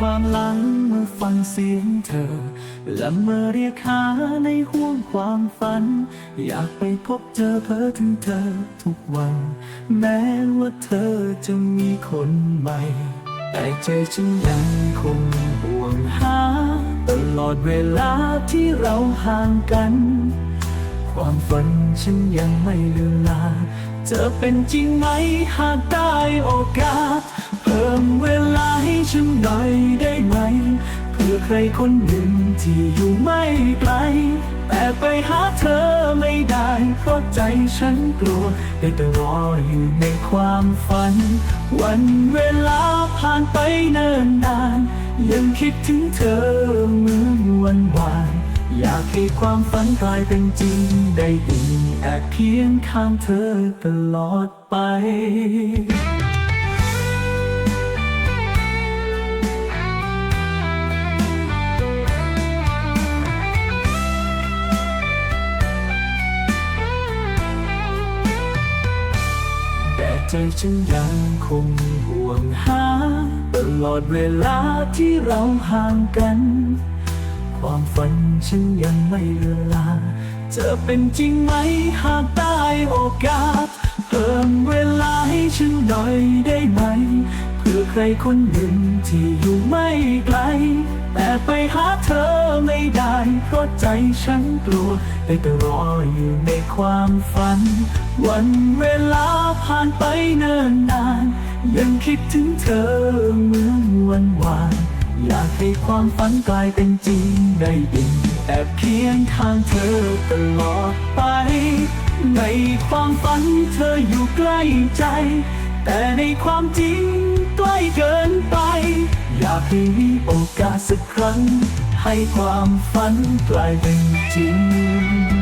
ความหลังเมื่อฟังเสียงเธอ และเมื่อเรียกหาในห่วงความฝัน อยากไปพบเจอเพ้อถึงเธอทุกวัน แม้ว่าเธอจะมีคนใหม่ แต่ใจฉันยังคงห่วงหา ตลอดเวลาที่เราห่างกัน ความฝันฉันยังไม่ลือนลางจะเป็นจริงไหมหากได้โอกาส ฉันหน่อยได้ไหม เพื่อใครคนหนึ่งที่อยู่ไม่ไกล แต่ไปหาเธอไม่ได้เพราะใจฉันกลัว ได้แต่รออยู่ในความฝัน วันเวลาผ่านไปเนิ่นนาน ยังคิดถึงเธอเหมือนวันวานอยากให้ความฝันกลายเป็นจริง ได้ดีแอบเคียงข้างเธอตลอดไป ใจฉันยังคงห่วงหา ตลอดเวลาที่เราห่างกัน ความฝันฉันยังไม่เลือนลาจะเป็นจริงไหมหากได้โอกาส เพิ่มเวลาให้ฉันหน่อยได้ไหม เพื่อใครคนหนึ่งที่อยู่ไม่ไกล แต่ไปหาเธอไม่ได้เพราะใจฉันกลัวได้แต่รออยู่ในความฝัน วันเวลาผ่านไปเนิ่นนาน ยังคิดถึงเธอเหมือนวันวานอยากให้ความฝันกลายเป็นจริงได้ยินแอบเคียงข้างเธอตลอดไป ในความฝันเธออยู่ใกล้ใจ แต่ในความจริง ให้มีโอกาสสักครั้ง ให้ความฝันกลายเป็นจริง